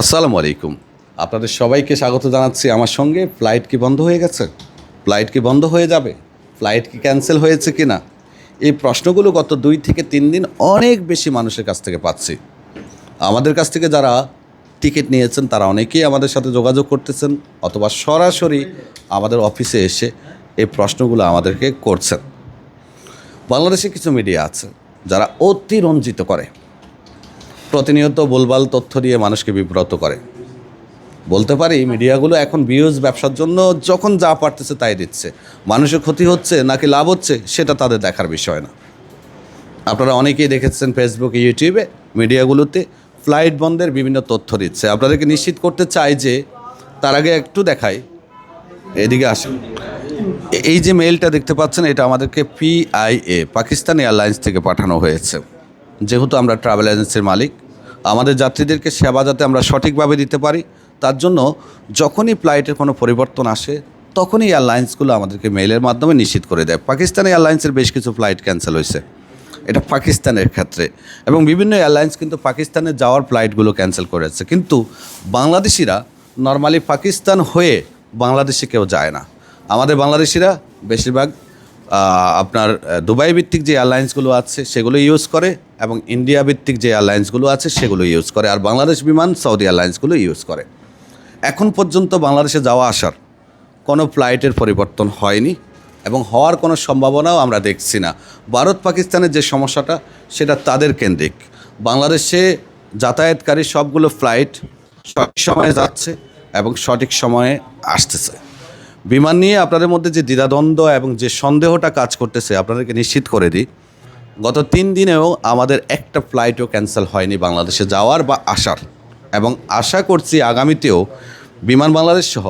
আসসালামু আলাইকুম। আপনাদের সবাইকে স্বাগত জানাচ্ছি আমার সঙ্গে। ফ্লাইট কি বন্ধ হয়ে গেছে? ফ্লাইট কি বন্ধ হয়ে যাবে? ফ্লাইট কি ক্যান্সেল হয়েছে কি না এই প্রশ্নগুলো গত দুই থেকে তিন দিন অনেক বেশি মানুষের কাছ থেকে পাচ্ছি। আমাদের কাছ থেকে যারা টিকিট নিয়েছেন, তারা অনেকেই আমাদের সাথে যোগাযোগ করতেছেন অথবা সরাসরি আমাদের অফিসে এসে এই প্রশ্নগুলো আমাদেরকে করছেন। বাংলাদেশে কিছু মিডিয়া আছে যারা অতিরঞ্জিত করে। প্রতিনিয়ত বলবাল তথ্য দিয়ে মানুষকে বিব্রত করে। বলতে পারি, মিডিয়াগুলো এখন বিউজ ব্যবসার জন্য যখন যা পারতেছে তাই দিচ্ছে। মানুষের ক্ষতি হচ্ছে নাকি লাভ হচ্ছে সেটা তাদের দেখার বিষয় না। আপনারা অনেকেই দেখেছেন ফেসবুকে ইউটিউবে মিডিয়াগুলোতে ফ্লাইট বন্ধের বিভিন্ন তথ্য দিচ্ছে। আপনাদেরকে নিশ্চিত করতে চাই যে, তার আগে একটু দেখাই। এদিকে আসেন। এই যে মেইলটা দেখতে পাচ্ছেন, এটা আমাদেরকে পিআইএ পাকিস্তান এয়ারলাইন্স থেকে পাঠানো হয়েছে। যেহেতু আমরা ট্রাভেল এজেন্সির মালিক, আমাদের যাত্রীদেরকে সেবা যাতে আমরা সঠিকভাবে দিতে পারি, তার জন্য যখনই ফ্লাইটের কোনো পরিবর্তন আসে, তখনই এয়ারলাইন্সগুলো আমাদেরকে মেইলের মাধ্যমে নিশ্চিত করে দেয়। পাকিস্তান এয়ারলাইন্সের বেশ কিছু ফ্লাইট ক্যান্সেল হয়েছে। এটা পাকিস্তানের ক্ষেত্রে। এবং বিভিন্ন এয়ারলাইন্স কিন্তু পাকিস্তানে যাওয়ার ফ্লাইটগুলো ক্যান্সেল করেছে। কিন্তু বাংলাদেশিরা নর্মালি পাকিস্তান হয়ে বাংলাদেশে কেউ যায় না। আমাদের বাংলাদেশিরা বেশিরভাগ আপনার দুবাই ভিত্তিক যে এয়ারলাইন্সগুলো আছে সেগুলো ইউজ করে এবং ইন্ডিয়া ভিত্তিক যে এয়ারলাইন্সগুলো আছে সেগুলো ইউজ করে আর বাংলাদেশ বিমান সৌদি এয়ারলাইন্সগুলো ইউজ করে। এখন পর্যন্ত বাংলাদেশে যাওয়া আসার কোনো ফ্লাইটের পরিবর্তন হয়নি এবং হওয়ার কোনো সম্ভাবনাও আমরা দেখছি না। ভারত, পাকিস্তানের যে সমস্যাটা, সেটা তাদের কেন্দ্রিক। বাংলাদেশে যাতায়াতকারী সবগুলো ফ্লাইট সঠিক সময়ে যাচ্ছে এবং সঠিক সময়ে আসতেছে। বিমান নিয়ে আপনাদের মধ্যে যে দ্বিধাদ্বন্দ্ব এবং যে সন্দেহটা কাজ করতেছে, আপনাদেরকে নিশ্চিত করে দিই, গত তিন দিনেও আমাদের একটা ফ্লাইটও ক্যান্সেল হয়নি বাংলাদেশে যাওয়ার বা আসার। এবং আশা করছি আগামীতেও বিমান বাংলাদেশ সহ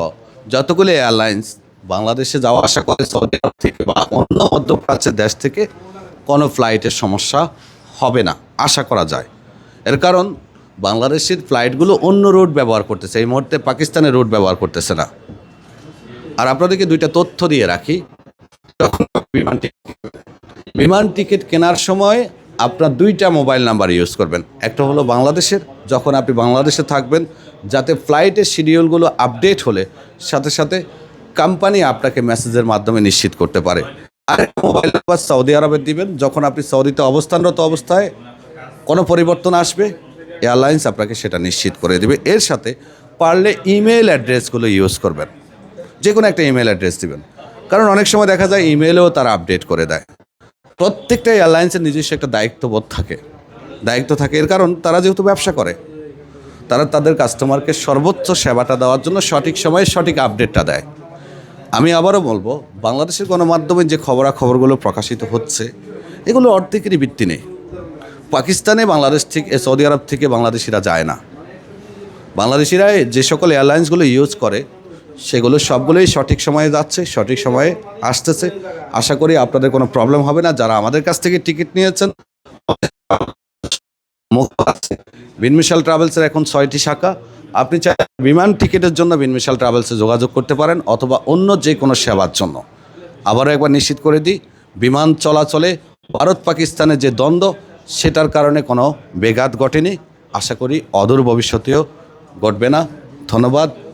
যতগুলো এয়ারলাইন্স বাংলাদেশে যাওয়া, আশা করে সৌদি আরব থেকে বা অন্য মধ্যপ্রাচ্যের দেশ থেকে কোনো ফ্লাইটের সমস্যা হবে না, আশা করা যায়। এর কারণ বাংলাদেশের ফ্লাইটগুলো অন্য রুট ব্যবহার করতেছে, এই মুহূর্তে পাকিস্তানের রুট ব্যবহার করতেছে না। আর আপনাদেরকে দুইটা তথ্য দিয়ে রাখি। যখন বিমান টিকিট বিমান টিকিট কেনার সময় আপনার দুইটা মোবাইল নাম্বার ইউজ করবেন। একটা হলো বাংলাদেশের, যখন আপনি বাংলাদেশে থাকবেন, যাতে ফ্লাইটের শিডিউলগুলো আপডেট হলে সাথে সাথে কোম্পানি আপনাকে মেসেজের মাধ্যমে নিশ্চিত করতে পারে। আর মোবাইল নাম্বার সৌদি আরবের দিবেন, যখন আপনি সৌদিতে অবস্থানরত অবস্থায় কোনো পরিবর্তন আসবে, এয়ারলাইন্স আপনাকে সেটা নিশ্চিত করে দেবে। এর সাথে পারলে ইমেল অ্যাড্রেসগুলো ইউজ করবেন। যে কোনো একটা ইমেল অ্যাড্রেস দেবেন। কারণ অনেক সময় দেখা যায় ইমেলেও তারা আপডেট করে দেয়। প্রত্যেকটা এয়ারলাইন্সের নিজস্ব একটা দায়িত্ববোধ থাকে। দায়িত্ব থাকে এর কারণ তারা যেহেতু ব্যবসা করে। তারা তাদের কাস্টমারকে সর্বোচ্চ সেবাটা দেওয়ার জন্য সঠিক সময়ে সঠিক আপডেটটা দেয়। আমি আবারও বলব, বাংলাদেশের গণমাধ্যমে যে খবরাখবরগুলো প্রকাশিত হচ্ছে, এগুলো অর্ধেকেরই ভিত্তি নেই। পাকিস্তানে বাংলাদেশ থেকে সৌদি আরব থেকে বাংলাদেশিরা যায় না। বাংলাদেশিরা যে সকল এয়ারলাইন্সগুলো ইউজ করে সেগুলো সবগুলোই সঠিক সময়ে যাচ্ছে, সঠিক সময়ে আসতেছে। আশা করি আপনাদের কোনো প্রবলেম হবে না। যারা আমাদের কাছ থেকে টিকিট নিয়েছেন বিনমিশাল ট্রাভেলসের এখন ছয়টি শাখা। আপনি চাই বিমান টিকিটের জন্য বিনমিশাল ট্রাভেলসে যোগাযোগ করতে পারেন অথবা অন্য যে কোনো সেবার জন্য। আবারও একবার নিশ্চিত করে দিই, বিমান চলাচলে ভারত পাকিস্তানের যে দ্বন্দ্ব, সেটার কারণে কোনো বেঘাত ঘটেনি। আশা করি অদূর ভবিষ্যতেও ঘটবে না। ধন্যবাদ।